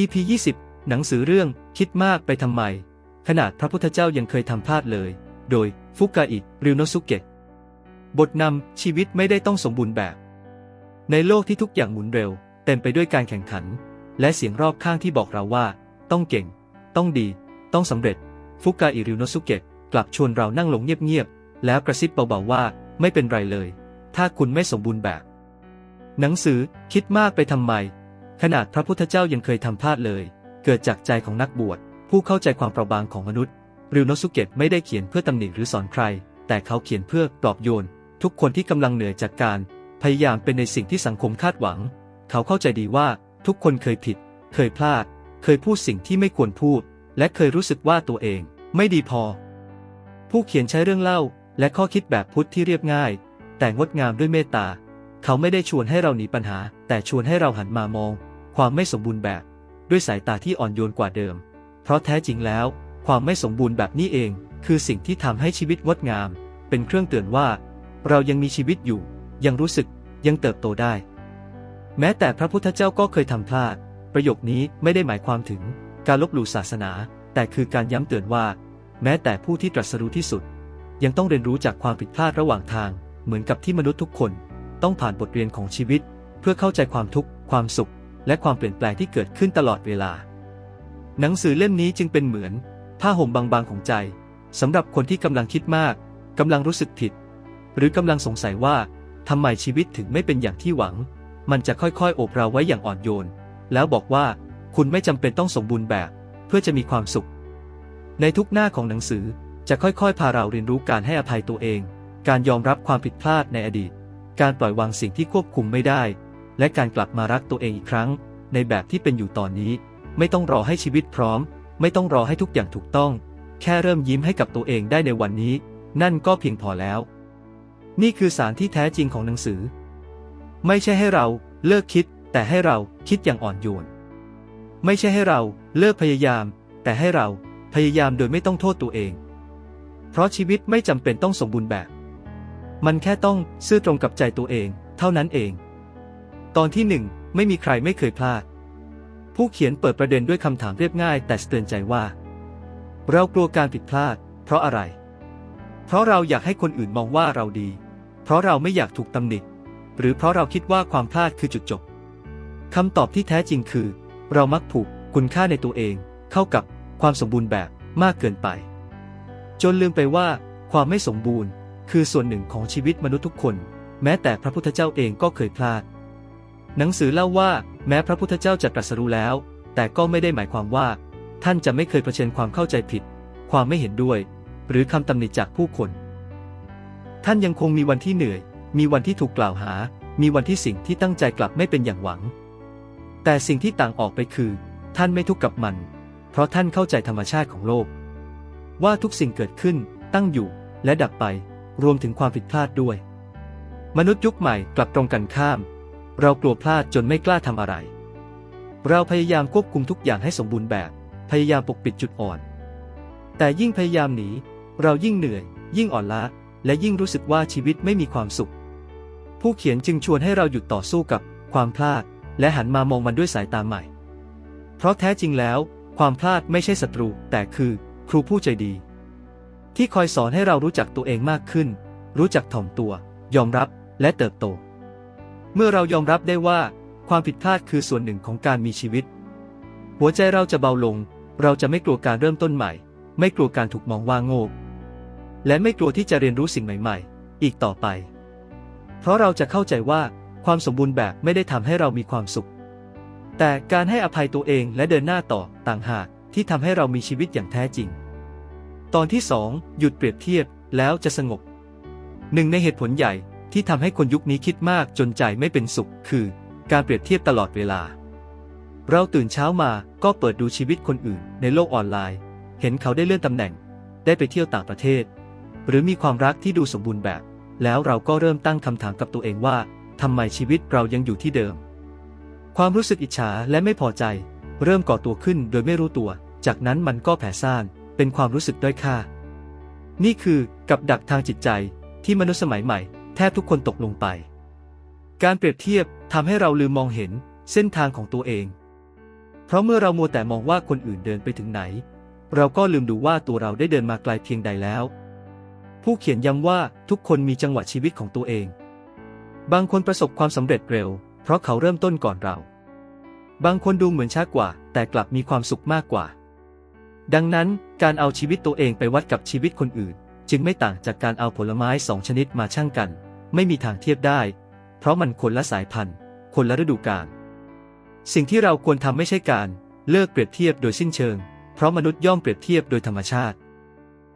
EP 20 หนังสือเรื่องคิดมากไปทำไม ขนาดพระพุทธเจ้ายังเคยทำพลาดเลย โดยฟุกาอิริวโนสุเกะ บทนำชีวิตไม่ได้ต้องสมบูรณ์แบบ ในโลกที่ทุกอย่างหมุนเร็ว เต็มไปด้วยการแข่งขัน และเสียงรอบข้างที่บอกเราว่า ต้องเก่ง ต้องดี ต้องสำเร็จ ฟุกาอิริวโนสุเกะกลับชวนเรานั่งลงเงียบๆแล้วกระซิบเบาๆว่าไม่เป็นไรเลย ถ้าคุณไม่สมบูรณ์แบบ หนังสือคิดมากไปทำไม ขนาดพระพุทธเจ้ายังเคยทำพลาดเลย เกิดจากใจของนักบวช ผู้เข้าใจความเปราะบางของมนุษย์ ริวโนสุเกะไม่ได้เขียนเพื่อตำหนิหรือสอนใคร แต่เขาเขียนเพื่อปลอบโยน ทุกคนที่กำลังเหนื่อยจากการ พยายามเป็นในสิ่งที่สังคมคาดหวัง เขาเข้าใจดีว่าทุกคนเคยผิด เคยพลาด เคยพูดสิ่งที่ไม่ควรพูด และเคยรู้สึกว่าตัวเอง ไม่ดีพอ ผู้เขียนใช้เรื่องเล่า และข้อคิดแบบพุทธที่เรียบง่าย แต่งดงามด้วยเมตตา เขาไม่ได้ชวนให้เราหนีปัญหา แต่ชวนให้เราหันมามอง ความไม่สมบูรณ์แบบ ด้วยสายตาที่อ่อนโยนกว่าเดิม เพราะแท้จริงแล้ว ความไม่สมบูรณ์แบบนี้เอง คือสิ่งที่ทำให้ชีวิตงดงาม เป็นเครื่องเตือนว่า เรายังมีชีวิตอยู่ ยังรู้สึกยังเติบโตได้ แม้แต่พระพุทธเจ้าก็เคยทำพลาด ประโยคนี้ไม่ได้หมายความถึงการลบหลู่ศาสนา แต่คือการย้ำเตือนว่า แม้แต่ผู้ที่ตรัสรู้ที่สุด ยังต้องเรียนรู้จากความผิดพลาดระหว่างทาง เหมือนกับที่มนุษย์ทุกคน ต้องผ่านบทเรียนของชีวิต เพื่อเข้าใจความทุกข์ความสุข และความเปลี่ยนแปลงที่เกิดขึ้นตลอดเวลา หนังสือเล่มนี้จึงเป็นเหมือนผ้าห่มบางๆของใจสำหรับคนที่กำลังคิดมากกำลังรู้สึกผิด หรือกำลังสงสัยว่าทำไมชีวิตถึงไม่เป็นอย่างที่หวัง มันจะค่อยๆ โอบเราไว้อย่างอ่อนโยน แล้วบอกว่าคุณไม่จำเป็นต้องสมบูรณ์แบบ เพื่อจะมีความสุข ในทุกหน้าของหนังสือจะค่อยๆ พาเราเรียนรู้การให้อภัยตัวเอง การยอมรับความผิดพลาดในอดีต การปล่อยวางสิ่งที่ควบคุมไม่ได้ และการกลับมารักตัวเองอีกครั้ง ในแบบที่เป็นอยู่ตอนนี้ ไม่ต้องรอให้ชีวิตพร้อม ไม่ต้องรอให้ทุกอย่างถูกต้อง แค่เริ่มยิ้มให้กับตัวเองได้ในวันนี้ นั่นก็เพียงพอแล้ว นี่คือสารที่แท้จริงของหนังสือ ไม่ใช่ให้เราเลิกคิด แต่ให้เราคิดอย่างอ่อนโยน ไม่ใช่ให้เราเลิกพยายาม แต่ให้เราพยายามโดยไม่ต้องโทษตัวเอง เพราะชีวิตไม่จำเป็นต้องสมบูรณ์แบบ มันแค่ต้องซื่อตรงกับใจตัวเอง เท่านั้นเอง ตอนที่หนึ่งไม่มีใครไม่เคยพลาด ผู้เขียนเปิดประเด็นด้วยคำถามเรียบง่าย แต่เตือนใจว่า เรากลัวการผิดพลาด เพราะอะไร เพราะเราอยากให้คนอื่นมองว่าเราดี เพราะเราไม่อยากถูกตำหนิ หรือเพราะเราคิดว่าความพลาดคือจุดจบคำตอบที่แท้จริงคือ เรามักผูกคุณค่าในตัวเอง เข้ากับความสมบูรณ์แบบมากเกินไป จนลืมไปว่า ความไม่สมบูรณ์ คือส่วนหนึ่งของชีวิตมนุษย์ทุกคน แม้แต่พระพุทธเจ้าเองก็เคยพลาด หนังสือเล่าว่าแม้พระพุทธเจ้าจะตรัสรู้แล้ว แต่ก็ไม่ได้หมายความว่า ท่านจะไม่เคยเผชิญความเข้าใจผิด ความไม่เห็นด้วย หรือคำตำหนิจากผู้คน ท่านยังคงมีวันที่เหนื่อย มีวันที่ถูกกล่าวหา มีวันที่สิ่งที่ตั้งใจกลับไม่เป็นอย่างหวัง แต่สิ่งที่ต่างออกไปคือ ท่านไม่ทุกข์กับมัน เพราะท่านเข้าใจธรรมชาติของโลก ว่าทุกสิ่งเกิดขึ้น ตั้งอยู่ และดับไป รวมถึงความผิดพลาดด้วย มนุษย์ยุคใหม่กลับตรงกันข้าม เรากลัวพลาดจนไม่กล้าทำอะไร เราพยายามควบคุมทุกอย่างให้สมบูรณ์แบบ พยายามปกปิดจุดอ่อน แต่ยิ่งพยายามหนี เรายิ่งเหนื่อย ยิ่งอ่อนล้า และยิ่งรู้สึกว่าชีวิตไม่มีความสุข ผู้เขียนจึงชวนให้เราหยุดต่อสู้กับความพลาด และหันมามองมันด้วยสายตาใหม่ เพราะแท้จริงแล้ว ความพลาดไม่ใช่ศัตรู แต่คือครูผู้ใจดี ที่คอยสอนให้เรารู้จักตัวเองมากขึ้น รู้จักถ่อมตัว ยอมรับ และเติบโต เมื่อเรายอมรับได้ว่า ความผิดพลาดคือส่วนหนึ่งของการมีชีวิต หัวใจเราจะเบาลง เราจะไม่กลัวการเริ่มต้นใหม่ ไม่กลัวการถูกมองว่าโง่และไม่กลัวที่จะเรียนรู้สิ่งใหม่ๆ อีกต่อไป เพราะเราจะเข้าใจว่าความสมบูรณ์แบบไม่ได้ทำให้เรามีความสุข แต่การให้อภัยตัวเองและเดินหน้าต่อต่างหากที่ทำให้เรามีชีวิตอย่างแท้จริง ตอนที่สองหยุดเปรียบเทียบแล้วจะสงบ หนึ่งในเหตุผลใหญ่ ที่ทำให้คนยุคนี้คิดมากจนใจไม่เป็นสุข คือ การเปรียบเทียบตลอดเวลา เราตื่นเช้ามาก็เปิดดูชีวิตคนอื่น ในโลกออนไลน์ เห็นเขาได้เลื่อนตำแหน่ง ได้ไปเที่ยวต่างประเทศ หรือมีความรักที่ดูสมบูรณ์แบบ แล้วเราก็เริ่มตั้งคำถามกับตัวเองว่าทำไมชีวิตเรายังอยู่ที่เดิม ความรู้สึกอิจฉาและไม่พอใจ เริ่มก่อตัวขึ้นโดยไม่รู้ตัว จากนั้นมันก็แผ่ซ่านเป็นความรู้สึกด้อยค่า นี่คือกับดักทางจิตใจที่มนุษย์สมัยใหม่ แทบทุกคนตกลงไป การเปรียบเทียบทำให้เราลืมมองเห็นเส้นทางของตัวเอง เพราะเมื่อเรามัวแต่มองว่าคนอื่นเดินไปถึงไหน เราก็ลืมดูว่าตัวเราได้เดินมาไกลเพียงใดแล้ว ผู้เขียนย้ำว่าทุกคนมีจังหวะชีวิตของตัวเอง บางคนประสบความสำเร็จเร็ว เพราะเขาเริ่มต้นก่อนเรา บางคนดูเหมือนช้ากว่า แต่กลับมีความสุขมากกว่า ดังนั้นการเอาชีวิตตัวเองไปวัดกับชีวิตคนอื่น จึงไม่ต่างจากการเอาผลไม้สองชนิดมาชั่งกัน ไม่มีทางเทียบได้ เพราะมันคนละสายพันธุ์ คนละฤดูกาลสิ่งที่เราควรทำไม่ใช่การเลิกเปรียบเทียบโดยสิ้นเชิง เพราะมนุษย์ย่อมเปรียบเทียบโดยธรรมชาติ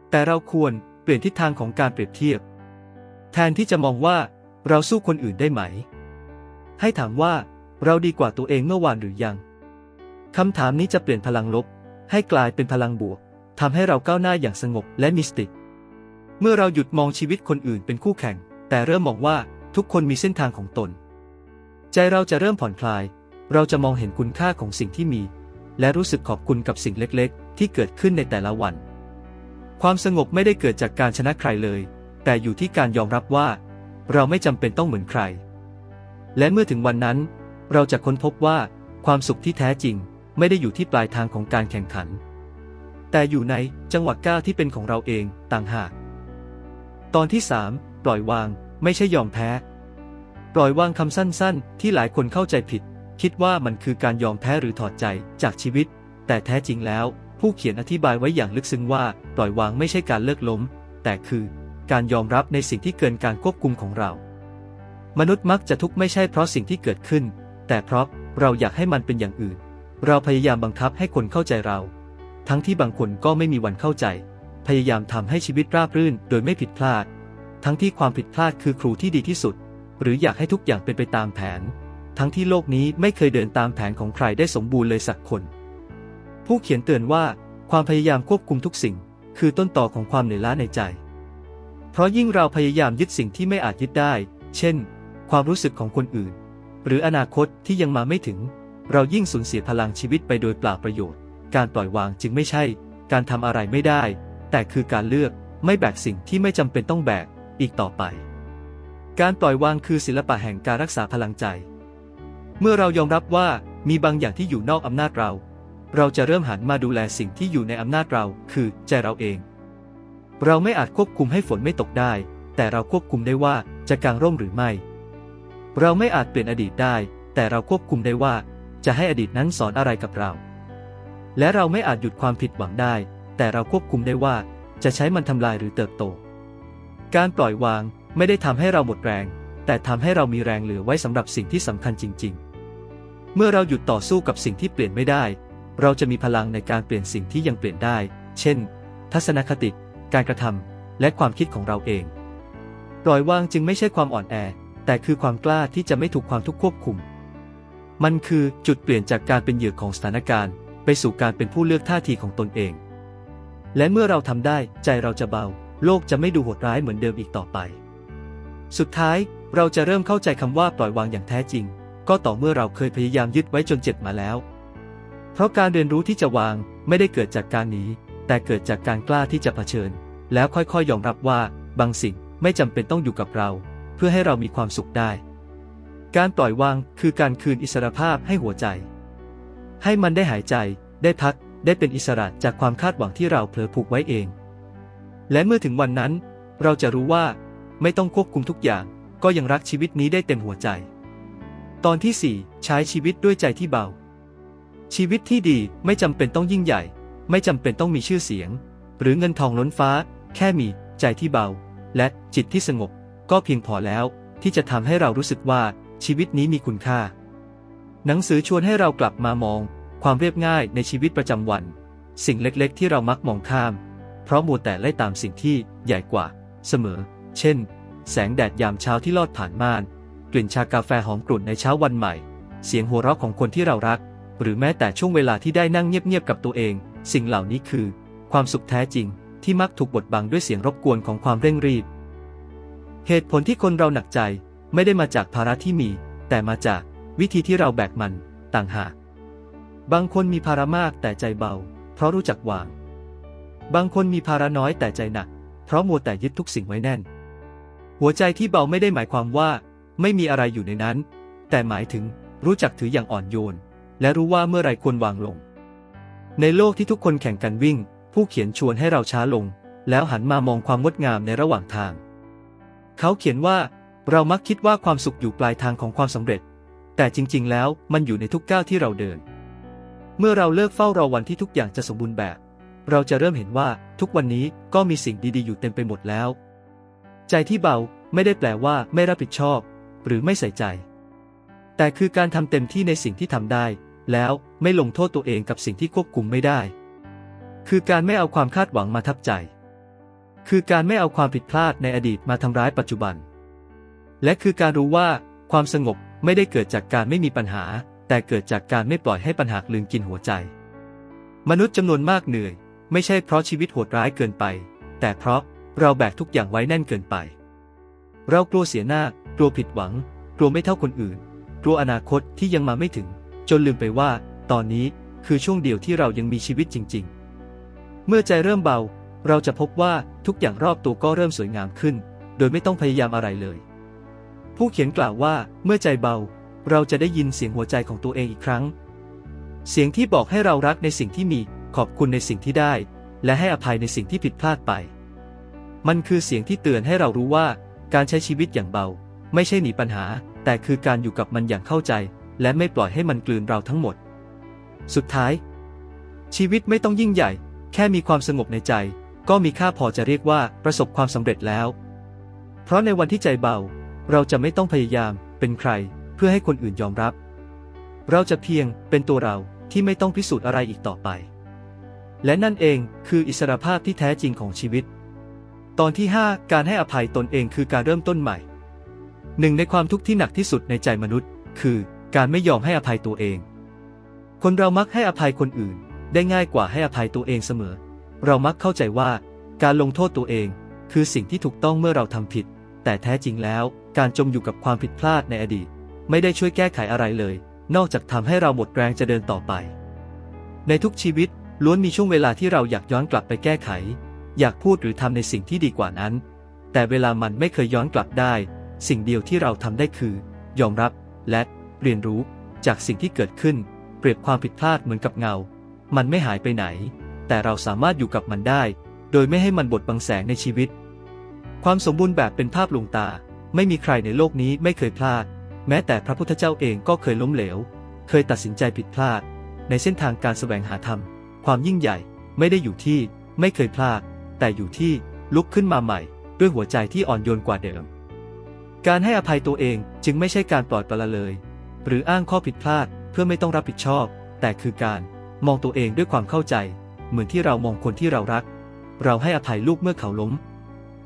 แต่เราควรเปลี่ยนทิศทางของการเปรียบเทียบ แทนที่จะมองว่าเราสู้คนอื่นได้ไหม ให้ถามว่าเราดีกว่าตัวเองเมื่อวานหรือยังคำถามนี้จะเปลี่ยนพลังลบ ให้กลายเป็นพลังบวกทำให้เราก้าวหน้าอย่างสงบและมิสติกเมื่อเราหยุดมองชีวิตคนอื่นเป็นคู่แข่ง แต่เริ่มมองว่าทุกคนมีเส้นทางของตน ใจเราจะเริ่มผ่อนคลาย เราจะมองเห็นคุณค่าของสิ่งที่มี และรู้สึกขอบคุณกับสิ่งเล็กๆ ที่เกิดขึ้นในแต่ละวัน ความสงบไม่ได้เกิดจากการชนะใครเลย แต่อยู่ที่การยอมรับว่า เราไม่จำเป็นต้องเหมือนใคร และเมื่อถึงวันนั้น เราจะค้นพบว่าความสุขที่แท้จริงไม่ได้อยู่ที่ปลายทางของการแข่งขัน แต่อยู่ในจังหวะก้าวที่เป็นของเราเองต่างหาก ตอนที่ 3 ปล่อยวาง ไม่ใช่ยอมแพ้ ปล่อยวางคำสั้นๆ ที่หลายคนเข้าใจผิด คิดว่ามันคือการยอมแพ้หรือถอดใจจากชีวิต แต่แท้จริงแล้ว ผู้เขียนอธิบายไว้อย่างลึกซึ้งว่า ปล่อยวางไม่ใช่การเลิกล้ม แต่คือการยอมรับในสิ่งที่เกินการควบคุมของเรา มนุษย์มักจะทุกข์ไม่ใช่เพราะสิ่งที่เกิดขึ้น แต่เพราะเราอยากให้มันเป็นอย่างอื่น เราพยายามบังคับให้คนเข้าใจเรา ทั้งที่บางคนก็ไม่มีวันเข้าใจ พยายามทำให้ชีวิตราบรื่น โดยไม่ผิดพลาด ทั้งที่ความผิดพลาดคือครูที่ดีที่สุด หรืออยากให้ทุกอย่างเป็นไปตามแผน ทั้งที่โลกนี้ไม่เคยเดินตามแผนของใครได้สมบูรณ์เลยสักคน ผู้เขียนเตือนว่าความพยายามควบคุมทุกสิ่ง คือต้นต่อของความเหนื่อยล้าในใจ เพราะยิ่งเราพยายามยึดสิ่งที่ไม่อาจยึดได้ เช่น ความรู้สึกของคนอื่น หรืออนาคตที่ยังมาไม่ถึง เรายิ่งสูญเสียพลังชีวิตไปโดยเปล่าประโยชน์ การปล่อยวางจึงไม่ใช่ การทำอะไรไม่ได้ แต่คือการเลือกไม่แบกสิ่งที่ไม่จำเป็นต้องแบก อีกต่อไป การปล่อยวางคือศิลปะแห่งการรักษาพลังใจ เมื่อเรายอมรับว่ามีบางอย่างที่อยู่นอกอำนาจเรา เราจะเริ่มหันมาดูแลสิ่งที่อยู่ในอำนาจเรา คือใจเราเอง เราไม่อาจควบคุมให้ฝนไม่ตกได้ แต่เราควบคุมได้ว่าจะกางร่มหรือไม่ เราไม่อาจเปลี่ยนอดีตได้ แต่เราควบคุมได้ว่า จะให้อดีตนั้นสอนอะไรกับเรา และเราไม่อาจหยุดความผิดหวังได้ แต่เราควบคุมได้ว่าจะใช้มันทำลายหรือเติบโต การปล่อยวางไม่ได้ทำให้เราหมดแรง แต่ทำให้เรามีแรงเหลือไว้สำหรับสิ่งที่สำคัญจริง ๆ เมื่อเราหยุดต่อสู้กับสิ่งที่เปลี่ยนไม่ได้ เราจะมีพลังในการเปลี่ยนสิ่งที่ยังเปลี่ยนได้ เช่น ทัศนคติ การกระทำและความคิดของเราเอง ปล่อยวางจึงไม่ใช่ความอ่อนแอ แต่คือความกล้าที่จะไม่ถูกความทุกข์ควบคุม มันคือจุดเปลี่ยนจากการเป็นเหยื่อของสถานการณ์ ไปสู่การเป็นผู้เลือกท่าทีของตนเอง และเมื่อเราทำได้ใจเราจะเบา โลกจะไม่ดูโหดร้ายเหมือนเดิมอีกต่อไป สุดท้ายเราจะเริ่มเข้าใจคำว่าปล่อยวางอย่างแท้จริง ก็ต่อเมื่อเราเคยพยายามยึดไว้จนเจ็บมาแล้ว เพราะการเรียนรู้ที่จะวางไม่ได้เกิดจากการหนีแต่เกิดจากการกล้าที่จะเผชิญ แล้วค่อยๆยอมรับว่าบางสิ่งไม่จำเป็นต้องอยู่กับเรา เพื่อให้เรามีความสุขได้ การปล่อยวางคือการคืนอิสรภาพให้หัวใจ ให้มันได้หายใจ ได้พัก ได้เป็นอิสระจากความคาดหวังที่เราเผลอผูกไว้เอง และเมื่อถึงวันนั้น เราจะรู้ว่า ไม่ต้องควบคุมทุกอย่าง ก็ยังรักชีวิตนี้ได้เต็มหัวใจ ตอนที่ 4 ใช้ชีวิตด้วยใจที่เบา ชีวิตที่ดีไม่จำเป็นต้องยิ่งใหญ่ ไม่จำเป็นต้องมีชื่อเสียง หรือเงินทองล้นฟ้า แค่มีใจที่เบา และจิตที่สงบ ก็เพียงพอแล้วที่จะทำให้เรารู้สึกว่าชีวิตนี้มีคุณค่า หนังสือชวนให้เรากลับมามอง ความเรียบง่ายในชีวิตประจำวัน สิ่งเล็กๆ ที่เรามักมองข้าม เพราะมัวแต่ไล่ตามสิ่งที่ใหญ่กว่า เสมอ เช่น แสงแดดยามเช้าที่ลอดผ่านม่าน กลิ่นชากาแฟหอมกลุ่นในเช้าวันใหม่ เสียงหัวเราะของคนที่เรารัก หรือแม้แต่ช่วงเวลาที่ได้นั่งเงียบๆกับตัวเอง สิ่งเหล่านี้คือ ความสุขแท้จริงที่มักถูกบดบังด้วยเสียงรบกวนของความเร่งรีบ เหตุผลที่คนเราหนักใจไม่ได้มาจากภาระที่มี แต่มาจากวิธีที่เราแบกมัน ต่างหาก บางคนมีภาระมากแต่ใจเบา เพราะรู้จักวาง บางคนมีภาระน้อยแต่ใจหนัก เพราะมัวแต่ยึดทุกสิ่งไว้แน่น หัวใจที่เบาไม่ได้หมายความว่า ไม่มีอะไรอยู่ในนั้น แต่หมายถึงรู้จักถืออย่างอ่อนโยน และรู้ว่าเมื่อไรควรวางลง ในโลกที่ทุกคนแข่งกันวิ่ง ผู้เขียนชวนให้เราช้าลง แล้วหันมามองความงดงามในระหว่างทาง เขาเขียนว่า เรามักคิดว่าความสุขอยู่ปลายทางของความสำเร็จ แต่จริง ๆ แล้วมันอยู่ในทุกก้าวที่เราเดิน เมื่อเราเลิกเฝ้ารอวันที่ทุกอย่างจะสมบูรณ์แบบ เราจะเริ่มเห็นว่าทุกวันนี้ก็มีสิ่งดีๆอยู่เต็มไปหมดแล้ว ใจที่เบาไม่ได้แปลว่าไม่รับผิดชอบ หรือไม่ใส่ใจ แต่คือการทำเต็มที่ในสิ่งที่ทำได้ แล้วไม่ลงโทษตัวเองกับสิ่งที่ควบคุมไม่ได้ คือการไม่เอาความคาดหวังมาทับใจ คือการไม่เอาความผิดพลาดในอดีตมาทำร้ายปัจจุบัน และคือการรู้ว่า ความสงบไม่ได้เกิดจากการไม่มีปัญหา แต่เกิดจากการไม่ปล่อยให้ปัญหาลืมกินหัวใจ มนุษย์จำนวนมากเหนื่อย ไม่ใช่เพราะชีวิตโหดร้ายเกินไป แต่เพราะเราแบกทุกอย่างไว้แน่นเกินไป เรากลัวเสียหน้า กลัวผิดหวัง กลัวไม่เท่าคนอื่น กลัวอนาคตที่ยังมาไม่ถึง จนลืมไปว่า ตอนนี้คือช่วงเดียวที่เรายังมีชีวิตจริง ๆ เมื่อใจเริ่มเบา เราจะพบว่าทุกอย่างรอบตัวก็เริ่มสวยงามขึ้น โดยไม่ต้องพยายามอะไรเลย ผู้เขียนกล่าวว่าเมื่อใจเบา เราจะได้ยินเสียงหัวใจของตัวเองอีกครั้ง เสียงที่บอกให้เรารักในสิ่งที่มี ขอบคุณในสิ่งที่ได้ และให้อภัยในสิ่งที่ผิดพลาดไป มันคือเสียงที่เตือนให้เรารู้ว่า การใช้ชีวิตอย่างเบา ไม่ใช่หนีปัญหา แต่คือการอยู่กับมันอย่างเข้าใจ และไม่ปล่อยให้มันกลืนเราทั้งหมด สุดท้าย ชีวิตไม่ต้องยิ่งใหญ่ แค่มีความสงบในใจ ก็มีค่าพอจะเรียกว่าประสบความสำเร็จแล้ว เพราะในวันที่ใจเบา เราจะไม่ต้องพยายาม เป็นใคร เพื่อให้คนอื่นยอมรับ เราจะเพียงเป็นตัวเราที่ไม่ต้องพิสูจน์อะไรอีกต่อไป และนั่นเองคืออิสรภาพที่แท้จริงของชีวิต ตอนที่ 5 การให้อภัยตนเองคือการเริ่มต้นใหม่ หนึ่งในความทุกข์ที่หนักที่สุดในใจมนุษย์ คือการไม่ยอมให้อภัยตัวเอง คนเรามักให้อภัยคนอื่น ได้ง่ายกว่าให้อภัยตัวเองเสมอ เรามักเข้าใจว่า การลงโทษตัวเอง คือสิ่งที่ถูกต้องเมื่อเราทำผิด แต่แท้จริงแล้ว การจมอยู่กับความผิดพลาดในอดีต ไม่ได้ช่วยแก้ไขอะไรเลย นอกจากทำให้เราหมดแรงจะเดินต่อไป ในทุกชีวิต ล้วนมีช่วงเวลาที่เราอยากย้อนกลับไปแก้ไข อยากพูดหรือทำในสิ่งที่ดีกว่านั้น แต่เวลามันไม่เคยย้อนกลับได้ สิ่งเดียวที่เราทำได้คือ ยอมรับและเรียนรู้จากสิ่งที่เกิดขึ้น เปรียบความผิดพลาดเหมือนกับเงา มันไม่หายไปไหน แต่เราสามารถอยู่กับมันได้ โดยไม่ให้มันบดบังแสงในชีวิต ความสมบูรณ์แบบเป็นภาพลวงตา ไม่มีใครในโลกนี้ไม่เคยพลาด แม้แต่พระพุทธเจ้าเองก็เคยล้มเหลว เคยตัดสินใจผิดพลาด ในเส้นทางการแสวงหาธรรม ความยิ่งใหญ่ไม่ได้อยู่ที่ไม่เคยพลาด แต่อยู่ที่ลุกขึ้นมาใหม่ ด้วยหัวใจที่อ่อนโยนกว่าเดิม การให้อภัยตัวเองจึงไม่ใช่การปล่อยปละเลย หรืออ้างข้อผิดพลาดเพื่อไม่ต้องรับผิดชอบ แต่คือการมองตัวเองด้วยความเข้าใจ เหมือนที่เรามองคนที่เรารัก เราให้อภัยลูกเมื่อเขาล้ม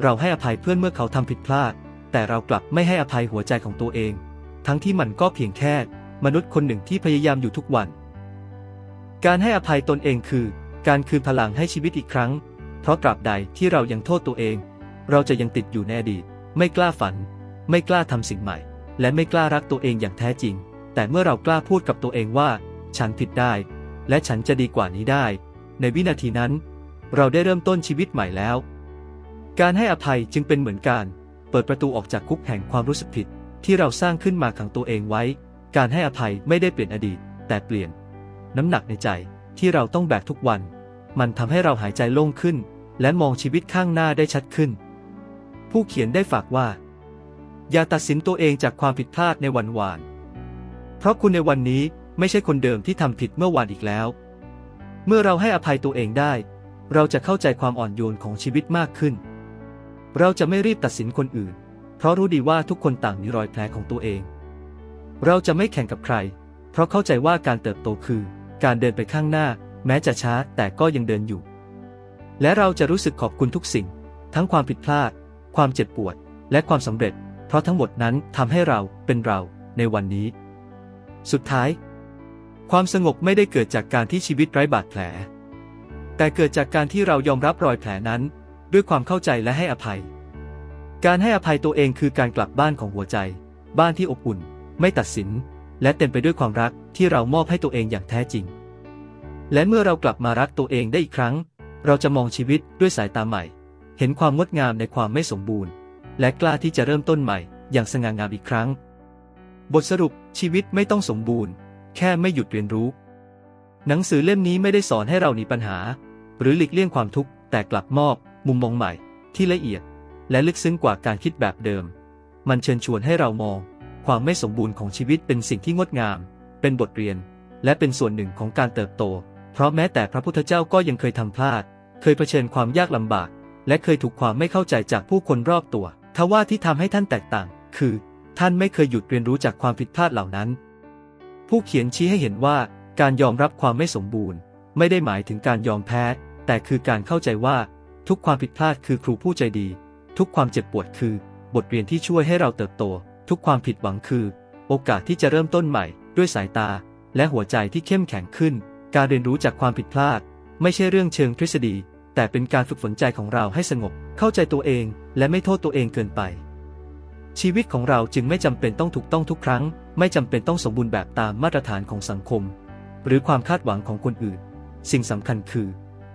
เราให้อภัยเพื่อนเมื่อเขาทำผิดพลาด แต่เรากลับไม่ให้อภัยหัวใจของตัวเอง ทั้งที่มันก็เพียงแค่ มนุษย์คนหนึ่งที่พยายามอยู่ทุกวัน การให้อภัยตนเองคือ การคืนพลังให้ชีวิตอีกครั้ง เพราะตราบใดที่เรายังโทษตัวเอง เราจะยังติดอยู่ในอดีต ไม่กล้าฝัน ไม่กล้าทำสิ่งใหม่ และไม่กล้ารักตัวเองอย่างแท้จริง แต่เมื่อเรากล้าพูดกับตัวเองว่า ฉันผิดได้ และฉันจะดีกว่านี้ได้ ในวินาทีนั้น เราได้เริ่มต้นชีวิตใหม่แล้ว การให้อภัยจึงเป็นเหมือนการ เปิดประตูออกจากคุกแห่งความรู้สึกผิด ที่เราสร้างขึ้นมาขังตัวเองไว้ การให้อภัยไม่ได้เปลี่ยนอดีต แต่เปลี่ยน น้ำหนักในใจที่เราต้องแบกทุกวัน มันทำให้เราหายใจโล่งขึ้น และมองชีวิตข้างหน้าได้ชัดขึ้น ผู้เขียนได้ฝากว่า อย่าตัดสินตัวเองจากความผิดพลาดในวันวาน เพราะคุณในวันนี้ไม่ใช่คนเดิมที่ทำผิดเมื่อวานอีกแล้ว เมื่อเราให้อภัยตัวเองได้ เราจะเข้าใจความอ่อนโยนของชีวิตมากขึ้น เราจะไม่รีบตัดสินคนอื่น เพราะรู้ดีว่าทุกคนต่างมีรอยแผลของตัวเอง เราจะไม่แข่งกับใคร เพราะเข้าใจว่าการเติบโตคือ การเดินไปข้างหน้า แม้จะช้าแต่ก็ยังเดินอยู่ และเราจะรู้สึกขอบคุณทุกสิ่ง ทั้งความผิดพลาด ความเจ็บปวด และความสำเร็จ เพราะทั้งหมดนั้นทำให้เราเป็นเราในวันนี้ สุดท้าย ความสงบไม่ได้เกิดจากการที่ชีวิตไร้บาดแผล แต่เกิดจากการที่เรายอมรับรอยแผลนั้น ด้วยความเข้าใจและให้อภัย การให้อภัยตัวเองคือการกลับบ้านของหัวใจ บ้านที่อบอุ่น ไม่ตัดสิน และเต็มไปด้วยความรักที่เรามอบให้ตัวเองอย่างแท้จริง และเมื่อเรากลับมารักตัวเองได้อีกครั้ง เราจะมองชีวิตด้วยสายตาใหม่ เห็นความงดงามในความไม่สมบูรณ์ และกล้าที่จะเริ่มต้นใหม่อย่างสง่างามอีกครั้ง บทสรุปชีวิตไม่ต้องสมบูรณ์ แค่ไม่หยุดเรียนรู้ หนังสือเล่มนี้ไม่ได้สอนให้เราหนีปัญหา หรือหลีกเลี่ยงความทุกข์แต่กลับมอบ มุมมองใหม่ ที่ละเอียด และลึกซึ้งกว่าการคิดแบบเดิม มันเชิญชวนให้เรามอง ความไม่สมบูรณ์ของชีวิตเป็นสิ่งที่งดงาม เป็นบทเรียน และเป็นส่วนหนึ่งของการเติบโต เพราะแม้แต่พระพุทธเจ้าก็ยังเคยทำพลาด เคยเผชิญความยากลำบาก และเคยถูกความไม่เข้าใจจากผู้คนรอบตัว ทว่าที่ทำให้ท่านแตกต่าง คือ ท่านไม่เคยหยุดเรียนรู้จากความผิดพลาดเหล่านั้น ผู้เขียนชี้ให้เห็นว่าการยอมรับความไม่สมบูรณ์ ไม่ได้หมายถึงการยอมแพ้ แต่คือการเข้าใจว่า ทุกความผิดพลาดคือครูผู้ใจดี ทุกความเจ็บปวดคือ บทเรียนที่ช่วยให้เราเติบโต ทุกความผิดหวังคือ โอกาสที่จะเริ่มต้นใหม่ ด้วยสายตา และหัวใจที่เข้มแข็งขึ้น การเรียนรู้จากความผิดพลาด ไม่ใช่เรื่องเชิงทฤษฎี แต่เป็นการฝึกฝนใจของเราให้สงบ เข้าใจตัวเอง และไม่โทษตัวเองเกินไป ชีวิตของเราจึงไม่จำเป็นต้องถูกต้องทุกครั้ง ไม่จำเป็นต้องสมบูรณ์แบบตามมาตรฐานของสังคม หรือความคาดหวังของคนอื่น สิ่งสำคัญคือ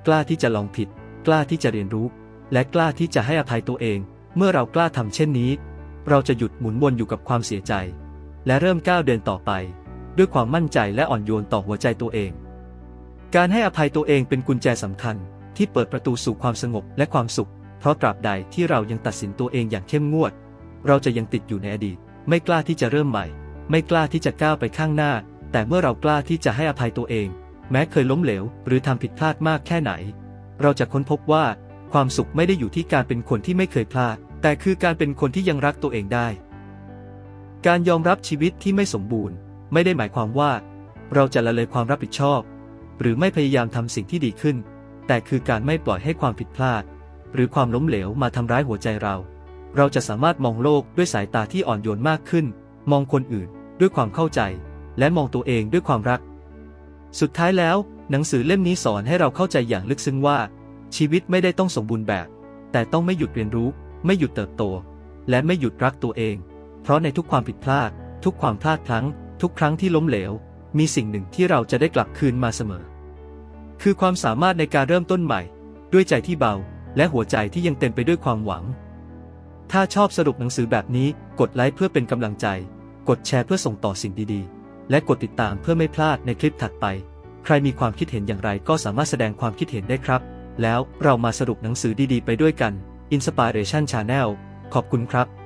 กล้าที่จะลองผิด กล้าที่จะเรียนรู้ และกล้าที่จะให้อภัยตัวเอง เมื่อเรากล้าทำเช่นนี้ เราจะหยุดหมุนวนอยู่กับความเสียใจ และเริ่มก้าวเดินต่อไป ด้วยความมั่นใจและอ่อนโยนต่อหัวใจตัวเอง การให้อภัยตัวเองเป็นกุญแจสำคัญ ที่เปิดประตูสู่ความสงบและความสุข เพราะตราบใดที่เรายังตัดสินตัวเองอย่างเข้มงวด เราจะยังติดอยู่ในอดีต ไม่กล้าที่จะเริ่มใหม่ ไม่กล้าที่จะก้าวไปข้างหน้า แต่เมื่อเรากล้าที่จะให้อภัยตัวเอง แม้เคยล้มเหลว หรือทำผิดพลาดมากแค่ไหน เราจะค้นพบว่า ความสุขไม่ได้อยู่ที่การเป็นคนที่ไม่เคยพลาด แต่คือการเป็นคนที่ยังรักตัวเองได้ การยอมรับชีวิตที่ไม่สมบูรณ์ ไม่ได้หมายความว่า เราจะละเลยความรับผิดชอบ หรือไม่พยายามทำสิ่งที่ดีขึ้น แต่คือการไม่ปล่อยให้ความผิดพลาด หรือความล้มเหลวมาทำร้ายหัวใจเรา เราจะสามารถมองโลกด้วยสายตาที่อ่อนโยนมากขึ้น มองคนอื่นด้วยความเข้าใจ และมองตัวเองด้วยความรัก สุดท้ายแล้ว หนังสือเล่มนี้สอนให้เราเข้าใจอย่างลึกซึ้งว่า ชีวิตไม่ได้ต้องสมบูรณ์แบบ แต่ต้องไม่หยุดเรียนรู้ ไม่หยุดเติบโต และไม่หยุดรักตัวเอง เพราะในทุกความผิดพลาด ทุกความพลาดพลั้ง ทุกครั้งที่ล้มเหลว มีสิ่งหนึ่งที่เราจะได้กลับคืนมาเสมอ คือความสามารถในการเริ่มต้นใหม่ ด้วยใจที่เบา และหัวใจที่ยังเต็มไปด้วยความหวัง ถ้าชอบสรุปหนังสือแบบนี้กดไลค์เพื่อเป็นกำลังใจ กดแชร์เพื่อส่งต่อสิ่งดีๆ และกดติดตามเพื่อไม่พลาดในคลิปถัดไป ใครมีความคิดเห็นอย่างไรก็สามารถแสดงความคิดเห็นได้ครับ แล้วเรามาสรุปหนังสือดีๆ ไปด้วยกัน Inspiration Channel ขอบคุณครับ